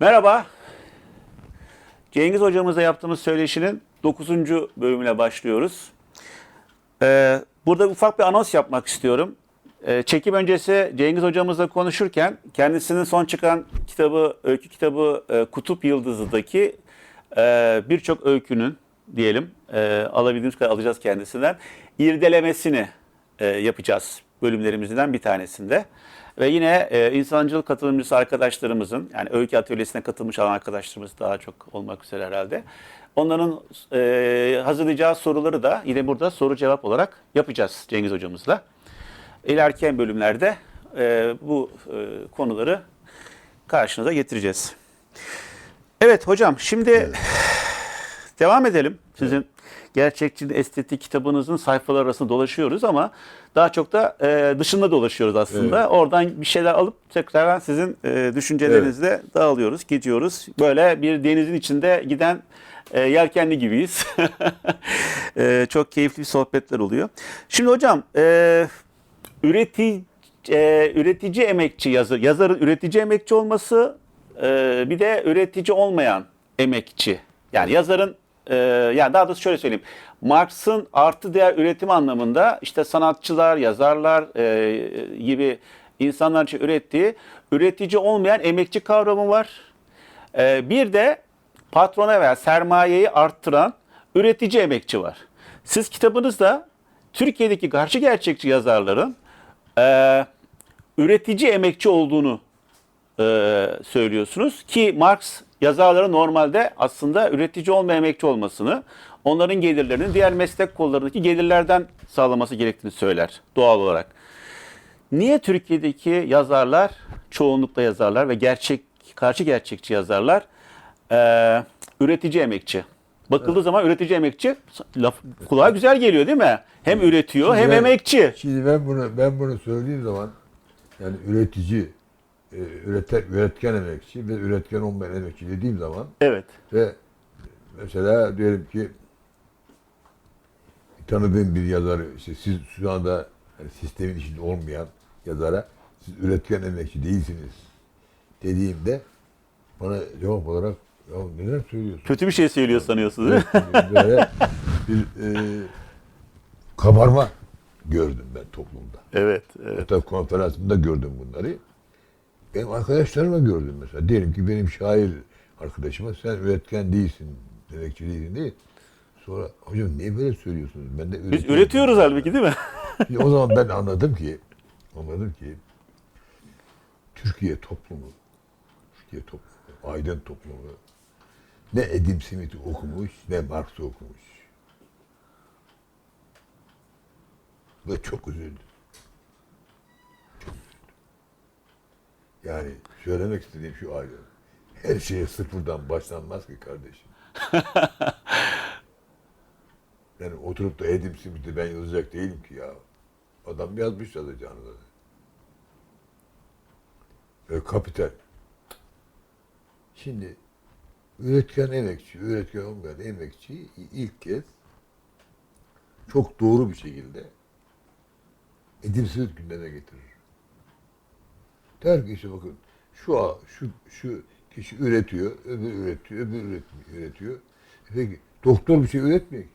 Merhaba. Cengiz hocamızla yaptığımız söyleşinin 9. bölümüne başlıyoruz. Ee, burada ufak bir anons yapmak istiyorum. Ee, çekim öncesi Cengiz hocamızla konuşurken kendisinin son çıkan kitabı, öykü kitabı e, Kutup Yıldızı'daki e, birçok öykünün diyelim e, alabildiğimiz kadar alacağız kendisinden irdelemesini e, yapacağız bölümlerimizden bir tanesinde. Ve yine e, insancıl katılımcısı arkadaşlarımızın yani öykü atölyesine katılmış olan arkadaşlarımız daha çok olmak üzere herhalde. Onların e, hazırlayacağı soruları da yine burada soru cevap olarak yapacağız Cengiz hocamızla. İlerleyen bölümlerde e, bu e, konuları karşınıza getireceğiz. Evet hocam şimdi devam edelim. Sizin gerçekçi estetik kitabınızın sayfaları arasında dolaşıyoruz ama daha çok da e, dışında dolaşıyoruz aslında. Oradan bir şeyler alıp tekrar sizin e, düşüncelerinizle dağılıyoruz, gidiyoruz. Böyle bir denizin içinde giden e, yelkenli gibiyiz. E, çok keyifli sohbetler oluyor. Şimdi hocam e, üretici e, üretici emekçi yazı, yazarın üretici emekçi olması e, bir de üretici olmayan emekçi. Yani yazarın e, yani daha doğrusu şöyle söyleyeyim. Marx'ın artı değer üretim anlamında işte sanatçılar, yazarlar e, gibi insanlar için ürettiği üretici olmayan emekçi kavramı var. E, bir de patrona veya sermayeyi arttıran üretici emekçi var. Siz kitabınızda Türkiye'deki karşı gerçekçi yazarların e, üretici emekçi olduğunu e, söylüyorsunuz ki Marx yazarlara normalde aslında üretici olmayan emekçi olmasını, onların gelirlerinin diğer meslek kollarındaki gelirlerden sağlaması gerektiğini söyler doğal olarak. Niye Türkiye'deki yazarlar, çoğunlukla yazarlar ve gerçek karşı gerçekçi yazarlar e, üretici emekçi? Bakıldığı zaman üretici emekçi laf, kulağa güzel geliyor değil mi? Hem üretiyor hem ben- emekçi. Şimdi ben bunu ben bunu söylediğim zaman yani üretici, e, üreten, üretken emekçi ve üretken olmayan emekçi dediğim zaman Evet. ve mesela diyelim ki tanıdığım bir yazarı işte siz şu anda yani sistemin içinde olmayan yazara siz üretken emekçi değilsiniz dediğimde bana cevap olarak ya neler söylüyorsun? Kötü bir şey söylüyor sanıyorsunuz değil mi? Böyle bir e, kabarma gördüm ben toplumda. Evet, evet. Hatta konferansında gördüm bunları. Benim arkadaşlarıma gördüm mesela. Diyelim ki benim şair arkadaşıma sen üretken değilsin, emekçi değilsin değil. Sonra hocam niye böyle söylüyorsunuz? Ben de Biz üretiyorum." üretiyoruz halbuki değil mi? Şimdi o zaman ben anladım ki anladım ki Türkiye toplumu Türkiye toplumu, aydın toplumu ne Edim Smith'i okumuş ne Marx'ı okumuş. Ve çok üzüldüm. Çok üzüldüm. Yani söylemek istediğim şu aydın. Her şeye sıfırdan başlanmaz ki kardeşim. Yani oturup da Edim Smith'i ben yazacak değilim ki ya. Adam yazmış yazacağını da. Ve kapital. Şimdi üretken emekçi, üretken olmayan emekçi ilk kez çok doğru bir şekilde Edim Smith gündeme getirir. İşte bakın şu şu şu kişi üretiyor, öbür üretiyor, öbür üretmiyor, üretiyor. E Peki doktor bir şey üretmiyor ki.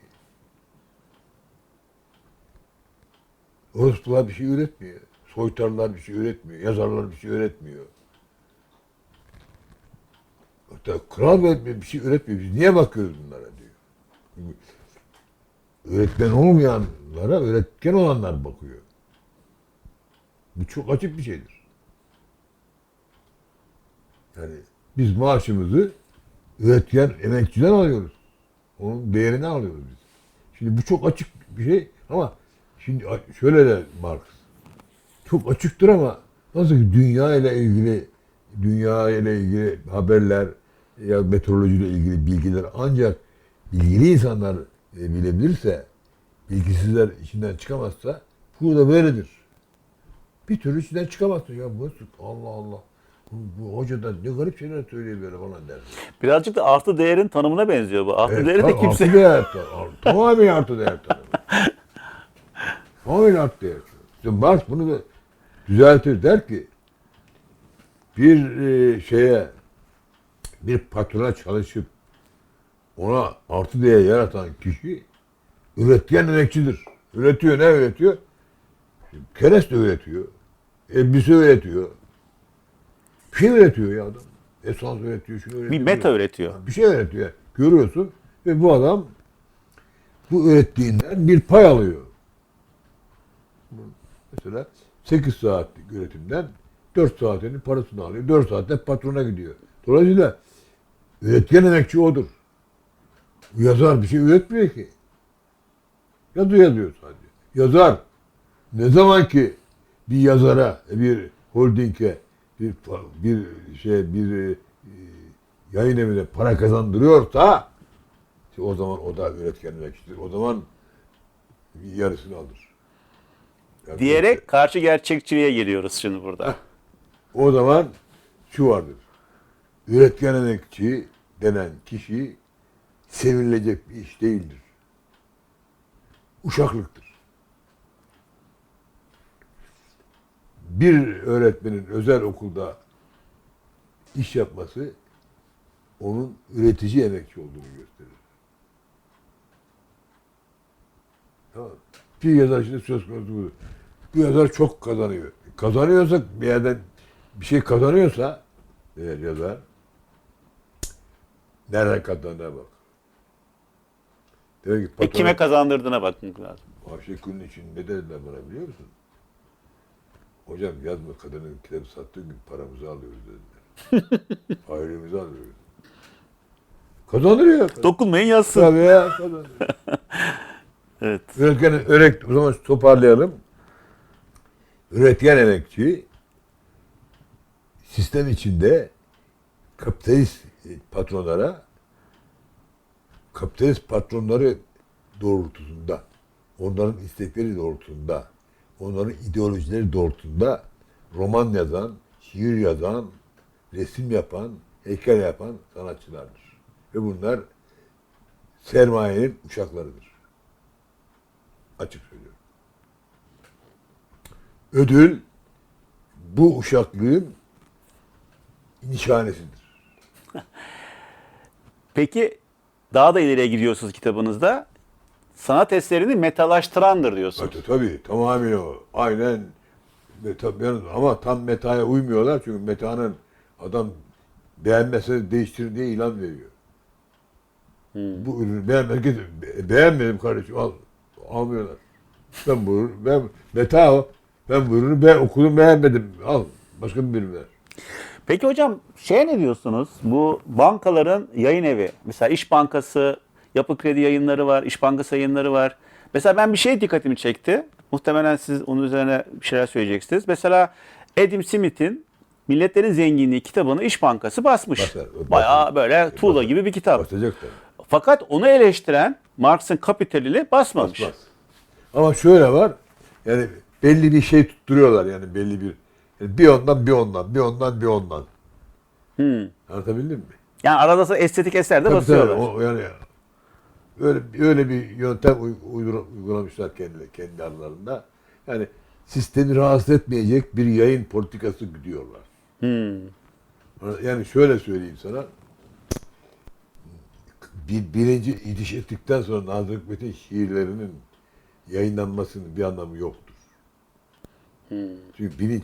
Orospular bir şey üretmiyor. Soytarlar bir şey üretmiyor. Yazarlar bir şey üretmiyor. Hatta kral bir şey üretmiyor. Biz niye bakıyoruz bunlara diyor. Çünkü Öğretmen olmayanlara öğretken olanlar bakıyor. Bu çok açık bir şeydir. Yani biz maaşımızı üretken emekçiden alıyoruz. Onun değerini alıyoruz biz. Şimdi bu çok açık bir şey ama şimdi şöyle de Marx. Çok açıktır ama nasıl ki dünya ile ilgili dünya ile ilgili haberler ya meteoroloji ile ilgili bilgiler ancak bilgili insanlar e, bilebilirse bilgisizler içinden çıkamazsa bu da böyledir. Bir türlü içinden çıkamazsın ya bu Allah Allah. Bu, hoca da ne garip şeyler söylüyor böyle falan der. Birazcık da artı değerin tanımına benziyor bu. Artı Evet, değeri de tabii, kimse... Artı değer. tabii. Tamamen artı değer tanımı. Tamamen artı değer. İşte Marx bunu da düzeltir der ki bir e, şeye bir patrona çalışıp ona artı değer yaratan kişi üretken emekçidir. Üretiyor ne üretiyor? Kereste üretiyor. Elbise üretiyor. Bir şey üretiyor ya adam. Esans üretiyor, şunu üretiyor. Bir meta üretiyor. Bir şey üretiyor. Görüyorsun ve bu adam bu ürettiğinden bir pay alıyor. Mesela 8 saatlik üretimden 4 saatinin parasını alıyor. 4 saatte patrona gidiyor. Dolayısıyla üretken emekçi odur. Yazar bir şey üretmiyor ki. Yazı yazıyor sadece. Yazar ne zaman ki bir yazara, bir holdinge, bir, bir şey, bir e, yayın evine para kazandırıyorsa işte o zaman o da üretken emekçidir. O zaman yarısını alır. Yani Diyerek karşı gerçekçiliğe geliyoruz şimdi burada. o zaman şu vardır. Üretken emekçi denen kişi sevinilecek bir iş değildir. Uşaklıktır. Bir öğretmenin özel okulda iş yapması onun üretici emekçi olduğunu gösterir. Tamam. Bir yazar şimdi söz konusu bu. Bu yazar çok kazanıyor. Kazanıyorsa bir yerden bir şey kazanıyorsa eğer yazar nereden kazandığına bak. Demek ki E, kime kazandırdığına bakmak lazım. Ayşegül'ün için ne dediler bana biliyor musun? Hocam yazma kadının kitabı sattığı gün paramızı alıyoruz dediler. Ailemizi alıyoruz. Kazanıyor. ya. Dokunmayın yazsın. Tabii ya kazanıyor. Evet. Üretken, ürek, o zaman toparlayalım. Üretken emekçi sistem içinde kapitalist patronlara kapitalist patronları doğrultusunda onların istekleri doğrultusunda onların ideolojileri doğrultusunda roman yazan, şiir yazan, resim yapan, heykel yapan sanatçılardır. Ve bunlar sermayenin uşaklarıdır. Açık söylüyorum. Ödül bu uşaklığın nişanesidir. Peki daha da ileriye gidiyorsunuz kitabınızda. Sanat eserini metalaştırandır diyorsunuz. Tabii, tabii tamamen o. Aynen meta, ama tam metaya uymuyorlar çünkü metanın adam beğenmese değiştir diye ilan veriyor. Bu ürünü beğenmedi, beğenmedim kardeşim al, almıyorlar. Ben bu ürünü, ben meta o. Ben bu ürünü ben okudum beğenmedim. Al başka bir ürün ver. Peki hocam şey ne diyorsunuz? Bu bankaların yayın evi. Mesela İş Bankası, Yapı Kredi yayınları var, İş Bankası yayınları var. Mesela ben bir şey dikkatimi çekti. Muhtemelen siz onun üzerine bir şeyler söyleyeceksiniz. Mesela Adam Smith'in Milletlerin Zenginliği kitabını İş Bankası basmış. Basar. Bayağı böyle tuğla Basar. gibi bir kitap. Basacak. Fakat onu eleştiren Marx'ın Kapitalini basmamış. Basmaz. Ama şöyle var. Yani belli bir şey tutturuyorlar yani belli bir. yani bir ondan bir ondan, bir ondan bir ondan. Hmm. Anlatabildim mi? Yani arada estetik eser de Tabii basıyorlar. tabii, o, yani öyle öyle bir yöntem uygulamışlar kendi kendi aralarında. Yani sistemi rahatsız etmeyecek bir yayın politikası gidiyorlar. Hmm. Yani şöyle söyleyeyim sana. Bir, birinci itiş ettikten sonra Nazım Hikmet'in şiirlerinin yayınlanmasının bir anlamı yoktur. Çünkü bilinç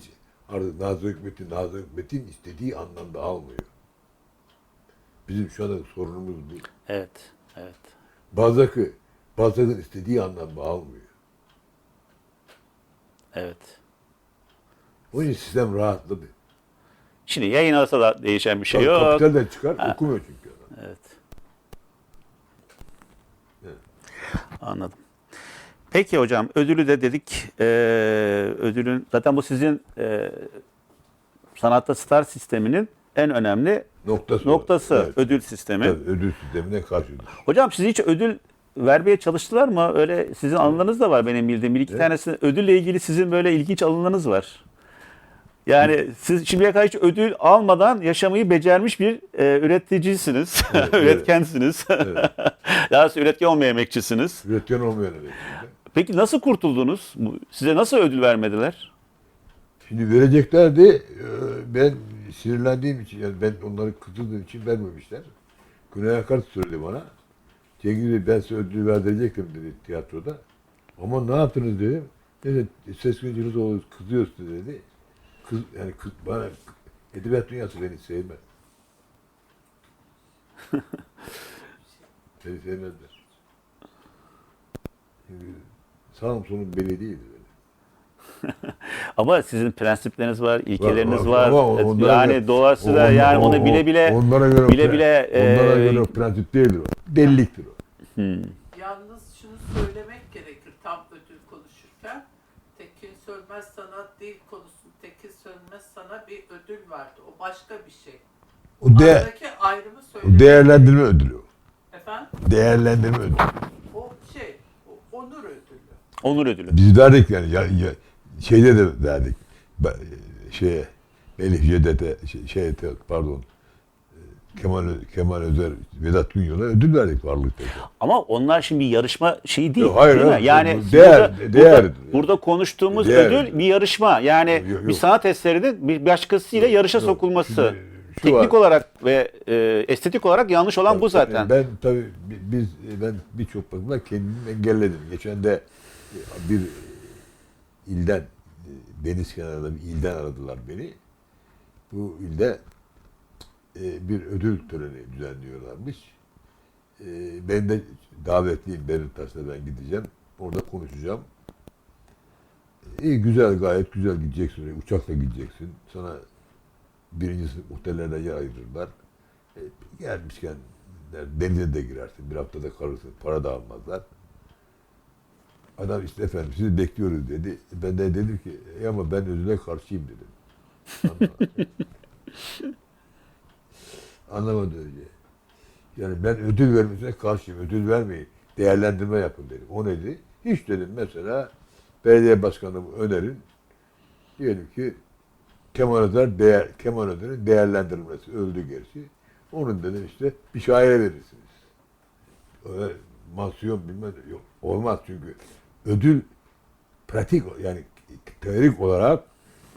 artık Nazım Hikmet'in Nazım Hikmet'in istediği anlamda almıyor. Bizim şu anda sorunumuz bu. Evet, evet. Balzac'ı Balzac'ın istediği anlamda almıyor. Evet. Onun için sistem rahatladı. Şimdi yayın arası da değişen bir şey Tabii yok. Kapitalden çıkar, okumuyor çünkü adam. Evet. Evet. Anladım. Peki hocam ödülü de dedik. Ee, ödülün zaten bu sizin e, sanatta star sisteminin en önemli Noktası. noktası Evet. ödül sistemi. Tabii, ödül sistemine karşıdır. Hocam siz hiç ödül vermeye çalıştılar mı? Öyle sizin anılarınız da var benim bildiğim. Bir iki Evet. tanesi ödülle ilgili sizin böyle ilginç anılarınız var. Yani siz şimdiye kadar hiç ödül almadan yaşamayı becermiş bir e, üreticisiniz, Evet, üretkensiniz. Evet. Daha üretken olmayan emekçisiniz. Üretken olmayan emekçide. Peki nasıl kurtuldunuz? Size nasıl ödül vermediler? Şimdi vereceklerdi. e, Ben sinirlendiğim için yani ben onları kızdırdığım için vermemişler. Güney Akart söyledi bana. Cengiz Bey ben size ödül verdirecektim dedi tiyatroda. Ama ne yaptınız dedim. Dedi ses gücünüz olur kızıyorsun dedi. Kız, yani kız, bana edebiyat dünyası beni sevmez. beni sevmezler. Sonum belli değil. Ama sizin prensipleriniz var, ilkeleriniz var. ama onlara yani göre- dolayısıyla on- yani o- onu o- bile bile onlara göre o bile bile onlara e, göre o prensip değildir o. Deliliktir o. Yalnız şunu söylemek gerekir tam ödül konuşurken. Tekin Sönmez sana dil konusunda Tekin Sönmez sana bir ödül verdi. O başka bir şey. O, de, Aradaki ayrımı o söylemek değerlendirme ödülü o. Efendim? Değerlendirme ödülü. O şey, o onur ödülü. onur ödülü. Biz verdik yani. Ya, ya- şeyde de verdik. Şeye, Melih Cedet'e, şey, şeye, pardon, Kemal, Kemal Özer, Vedat Günyol'a ödül verdik varlıkta. Ama onlar şimdi bir yarışma şeyi değil. Yok, hayır, değil mi? hayır. Yani Bu değer- burada, değer. burada, burada konuştuğumuz Değer. ödül bir yarışma. Yani Yok, yok. bir sanat eserinin bir başkasıyla yarışa yok. sokulması. Şimdi şu Teknik var. olarak ve e, estetik olarak yanlış olan bu zaten. Ben tabii bi- biz ben birçok bakımdan kendimi engelledim. Geçen de bir ilden deniz kenarında bir ilden aradılar beni. Bu ilde e, bir ödül töreni düzenliyorlarmış. E, Ben de davetliyim Berittas'ta ben gideceğim. Orada konuşacağım. İyi güzel gayet güzel gideceksin. Uçakla gideceksin. Sana birinci sınıf otellerde yer ayırırlar. E, gelmişken denize de girersin. Bir haftada kalırsın. Para da almazlar. Adam işte efendim sizi bekliyoruz dedi. Ben de dedim ki "E ama ben ödüle karşıyım dedim. Anlamadı. Önce. Yani ben ödül vermesine karşıyım. Ödül vermeyin. Değerlendirme yapın dedim. O neydi? Hiç dedim mesela belediye başkanı önerin. Diyelim ki Kemal Özer değer, Kemal Özer'in değerlendirilmesi öldü gerçi. Onun dedim işte bir şaire verirsiniz. Öyle mansiyon bilmem yok. Olmaz çünkü ödül pratik yani teorik olarak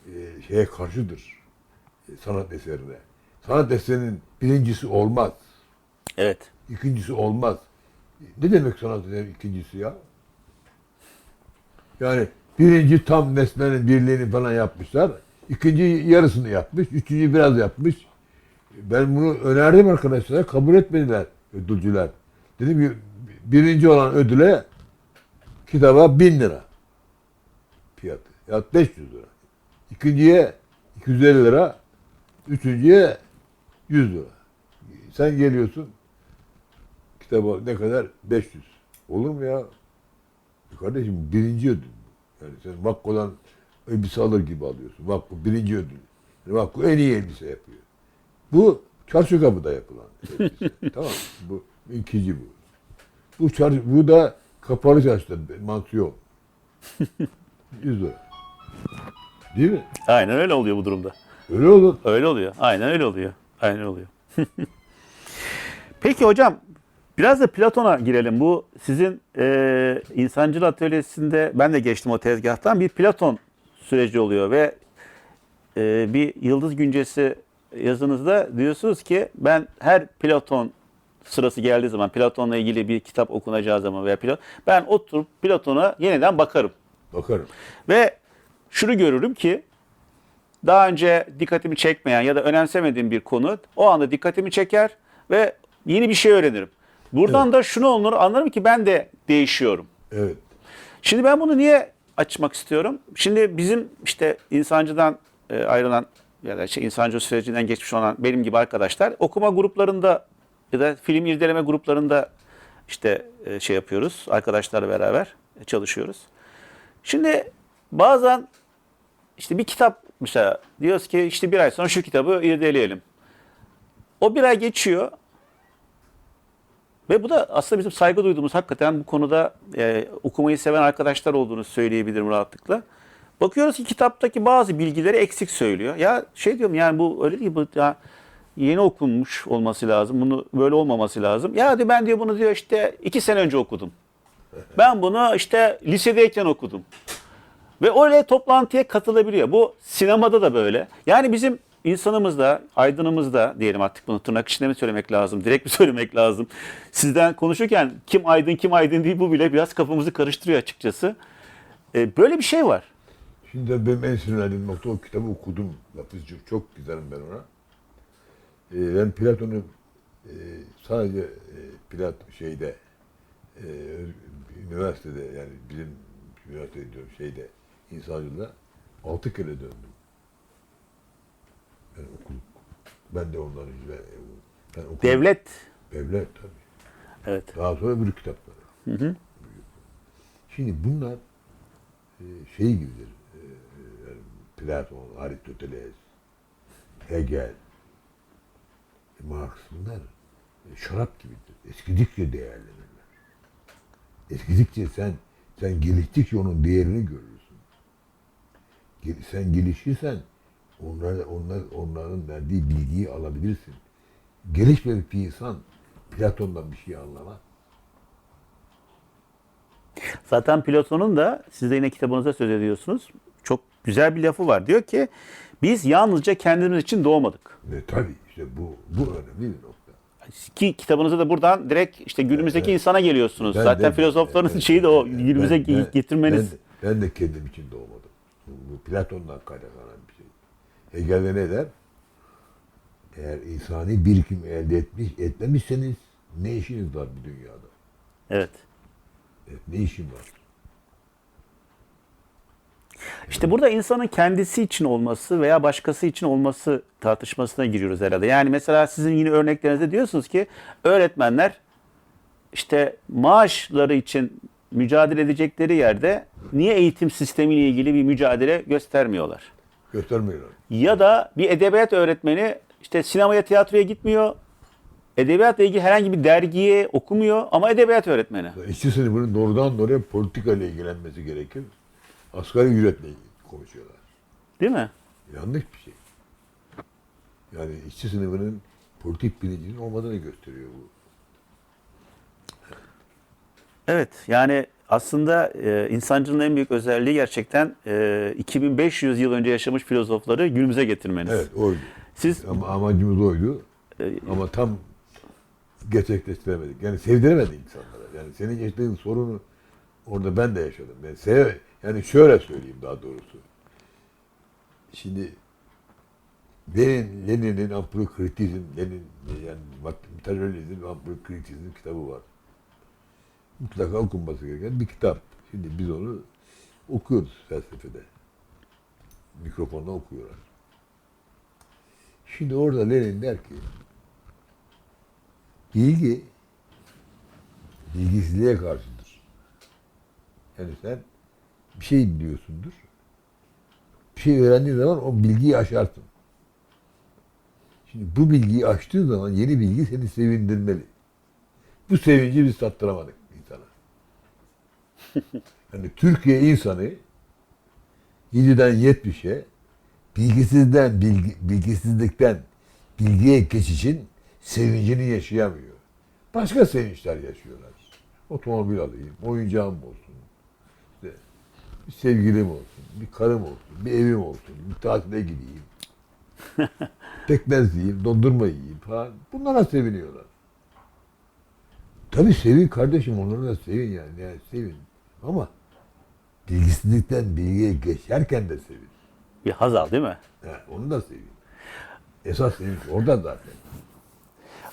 e, şeye karşıdır. E, sanat eserine. Sanat eserinin birincisi olmaz. Evet. ikincisi olmaz. Ne demek sanat eserinin ikincisi ya? Yani birinci tam nesnenin birliğini falan yapmışlar. İkinci yarısını yapmış. Üçüncü biraz yapmış. Ben bunu önerdim arkadaşlara. Kabul etmediler ödülcüler. Dedim ki birinci olan ödüle kitaba bin lira fiyatı. Ya 500 lira. İkinciye 250 lira. Üçüncüye 100 lira. Sen geliyorsun kitaba ne kadar? 500. Olur mu ya? Kardeşim birinci ödül. Yani sen Vakko'dan elbise alır gibi alıyorsun. Vakko birinci ödül. Yani Vakko en iyi elbise yapıyor. Bu çarşı kapıda yapılan elbise. tamam? Bu ikinci bu. Bu çarşı, bu da kapalı çarşıda mansiyon. 100 lira. Değil mi? Aynen öyle oluyor bu durumda. Öyle olur. Öyle oluyor. Aynen öyle oluyor. Aynen oluyor. Peki hocam biraz da Platon'a girelim. Bu sizin e, insancıl atölyesinde ben de geçtim o tezgahtan bir Platon süreci oluyor ve e, bir Yıldız Güncesi yazınızda diyorsunuz ki ben her Platon sırası geldiği zaman Platon'la ilgili bir kitap okunacağı zaman veya Platon ben oturup Platon'a yeniden bakarım. Bakarım. Ve şunu görürüm ki daha önce dikkatimi çekmeyen ya da önemsemediğim bir konu o anda dikkatimi çeker ve yeni bir şey öğrenirim. Buradan da şunu olur anlarım ki ben de değişiyorum. Evet. Şimdi ben bunu niye açmak istiyorum? Şimdi bizim işte insancıdan e, ayrılan ya da şey, insancı sürecinden geçmiş olan benim gibi arkadaşlar okuma gruplarında ya da film irdeleme gruplarında işte e, şey yapıyoruz. Arkadaşlarla beraber e, çalışıyoruz. Şimdi bazen işte bir kitap mesela diyoruz ki işte bir ay sonra şu kitabı irdeleyelim. O bir ay geçiyor. Ve bu da aslında bizim saygı duyduğumuz hakikaten bu konuda e, okumayı seven arkadaşlar olduğunu söyleyebilirim rahatlıkla. Bakıyoruz ki kitaptaki bazı bilgileri eksik söylüyor. Ya şey diyorum yani bu öyle değil bu ya yeni okunmuş olması lazım. Bunu böyle olmaması lazım. Ya diyor ben diyor bunu diyor işte iki sene önce okudum. Ben bunu işte lisedeyken okudum. Ve öyle toplantıya katılabiliyor. Bu sinemada da böyle. Yani bizim insanımızda, aydınımızda diyelim artık bunu tırnak içinde mi söylemek lazım, direkt mi söylemek lazım? Sizden konuşurken kim aydın kim aydın değil bu bile biraz kafamızı karıştırıyor açıkçası. Ee, böyle bir şey var. Şimdi benim en sinirlendiğim nokta o kitabı okudum. Lafızcı çok güzelim ben ona. Ee, ben Platon'u e, sadece e, Plat şeyde e, üniversitede yani bizim üniversite diyorum şeyde insancılığa altı kere döndüm. Ben okudum. Ben de onların ben, ben okudum. Devlet. Devlet tabii. Evet. Daha sonra öbür kitapları. Hı hı. Şimdi bunlar e, şey gibidir. E, yani Platon, Aristoteles, Hegel, Marx bunlar e, şarap gibidir. Eskidikçe değerlenirler. Eskidikçe sen sen geliştikçe onun değerini görürsün. Sen gelişirsen onlar, onlar, onların verdiği bilgiyi alabilirsin. Gelişmemiş bir insan Platon'dan bir şey anlamaz. Zaten Platon'un da siz de yine kitabınızda söz ediyorsunuz. Güzel bir lafı var. Diyor ki biz yalnızca kendimiz için doğmadık. Ve tabii işte bu bu önemli bir nokta. Ki kitabınızda da buradan direkt işte günümüzdeki Evet. insana geliyorsunuz. Ben Zaten de- filozofların evet, şeyi de o günümüze ben- ben- getirmeniz. Ben, ben de kendim için doğmadım. Bu, Platon'dan kaynaklanan bir şey. Hegel de ne der? Eğer insani birikim elde etmiş, etmemişseniz ne işiniz var bu dünyada? Evet. Evet, ne işin var? İşte burada insanın kendisi için olması veya başkası için olması tartışmasına giriyoruz herhalde. Yani mesela sizin yine örneklerinizde diyorsunuz ki öğretmenler işte maaşları için mücadele edecekleri yerde niye eğitim sistemiyle ilgili bir mücadele göstermiyorlar? Göstermiyorlar. Ya da bir edebiyat öğretmeni işte sinemaya, tiyatroya gitmiyor. Edebiyatla ilgili herhangi bir dergiye okumuyor ama edebiyat öğretmeni. İşçi sınıfının doğrudan doğruya politika ile ilgilenmesi gerekir. Asgari ücretle konuşuyorlar. Değil mi? Yanlış bir şey. Yani işçi sınıfının politik bilincinin olmadığını gösteriyor bu. Evet yani aslında e, insancılığın en büyük özelliği gerçekten e, 2500 yıl önce yaşamış filozofları günümüze getirmeniz. Evet oydu. Siz Ama amacımız oydu. e, Ama tam gerçekleştiremedik. Yani sevdiremedik insanlara. Yani senin yaşadığın sorunu orada ben de yaşadım. Yani, sev, yani şöyle söyleyeyim daha doğrusu. Şimdi Lenin, Lenin'in Ampulokritizm, Lenin yani materyalizm ve Ampulokritizm kitabı var. Mutlaka okunması gereken bir kitap. Şimdi biz onu okuyoruz felsefede. Mikrofonla okuyorlar. Şimdi orada Lenin der ki bilgi bilgisizliğe karşıdır. Yani sen bir şey biliyorsundur. Bir şey öğrendiğin zaman o bilgiyi aşarsın. Şimdi bu bilgiyi aştığın zaman yeni bilgi seni sevindirmeli. Bu sevinci biz tattıramadık insana. Yani Türkiye insanı 7'den 70'e bilgisizden bilgi, bilgisizlikten bilgiye geçişin sevincini yaşayamıyor. Başka sevinçler yaşıyorlar. Otomobil alayım, oyuncağım olsun, bir sevgilim olsun, bir karım olsun, bir evim olsun, bir tatile gideyim. Pekmez yiyeyim, dondurma yiyeyim falan. Bunlara seviniyorlar. Tabii sevin kardeşim, onları da sevin yani. yani sevin. Ama bilgisizlikten bilgiye geçerken de sevin. bir hazal değil mi? Ha, onu da sevin. Esas sevinç orada zaten.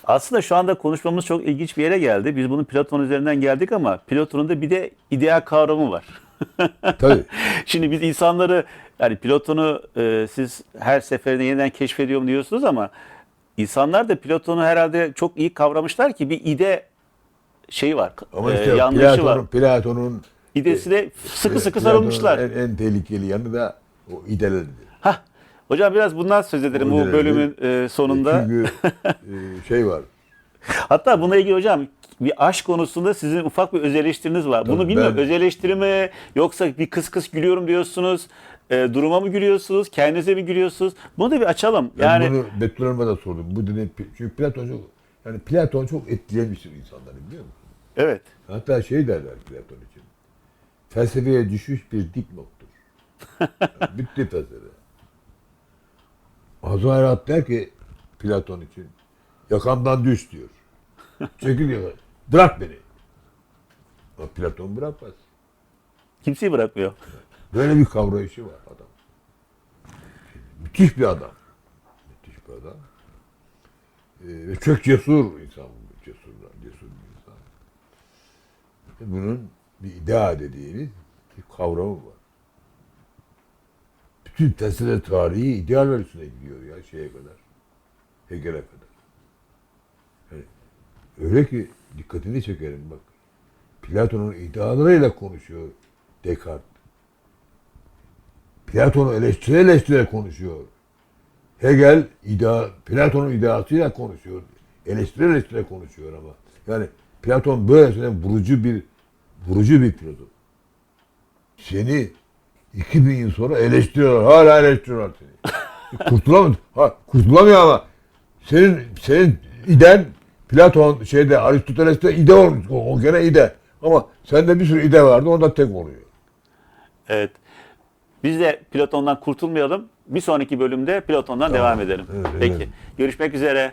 Aslında şu anda konuşmamız çok ilginç bir yere geldi. Biz bunun Platon üzerinden geldik ama Platon'un da bir de ideal kavramı var. Tabii. Şimdi biz insanları yani Platon'u e, siz her seferinde yeniden keşfediyorum diyorsunuz ama insanlar da Platon'u herhalde çok iyi kavramışlar ki bir ide şeyi var. Ama e, işte yanlışı var. Platon'un, İdesine sıkı sıkı Platon'un sarılmışlar. En, en tehlikeli yanı da o idealdir. Hah. Hocam biraz bundan söz edelim bu bölümün e, sonunda. Çünkü e, şey var. Hatta bununla ilgili hocam bir aşk konusunda sizin ufak bir öz eleştiriniz var. Bunu Tabii bilmiyorum ben- öz eleştiri mi yoksa bir kıs kıs gülüyorum diyorsunuz. E, duruma mı gülüyorsunuz? Kendinize mi gülüyorsunuz? Bunu da bir açalım. Ben Yani bunu Betül Hanım'a da sordum. Bu dedi, çünkü Platon çok, yani Platon çok etkilemiştir insanları biliyor musun? evet. Hatta şey derler Platon için. Felsefeye düşmüş bir dipnottur. Bitti mesele. Azrail der ki Platon için yakamdan düş diyor. Çekil yakamdan. Bırak beni. Ama Platon bırakmaz. Kimseyi bırakmıyor. Böyle bir kavrayışı var adam. Müthiş bir adam. Müthiş bir adam. Ee, ve çok cesur insan. Cesur, cesur bir insan. Ve bunun bir idea dediğiniz bir kavramı var. Bütün tesire tarihi ideal ölçüsüne gidiyor ya şeye kadar. Hegel'e kadar. Yani öyle ki dikkatini çekerim bak. Platon'un idealarıyla konuşuyor Descartes. Platon'u eleştire eleştire konuşuyor. Hegel idea, Platon'un ideasıyla konuşuyor. Eleştire eleştire konuşuyor ama. Yani Platon böylesine vurucu bir vurucu bir filozof. Seni 2000 yıl sonra eleştiriyorlar. Hala eleştiriyorlar seni. Kurtulamıyor. Ha, kurtulamıyor ama senin senin iden Platon şeyde Aristoteles'te ide olmuş. O, o gene ide. Ama sende bir sürü ide vardı. O da tek oluyor. Evet. Biz de Platon'dan kurtulmayalım. Bir sonraki bölümde Platon'dan devam edelim. Evet, Peki. evet. Görüşmek üzere.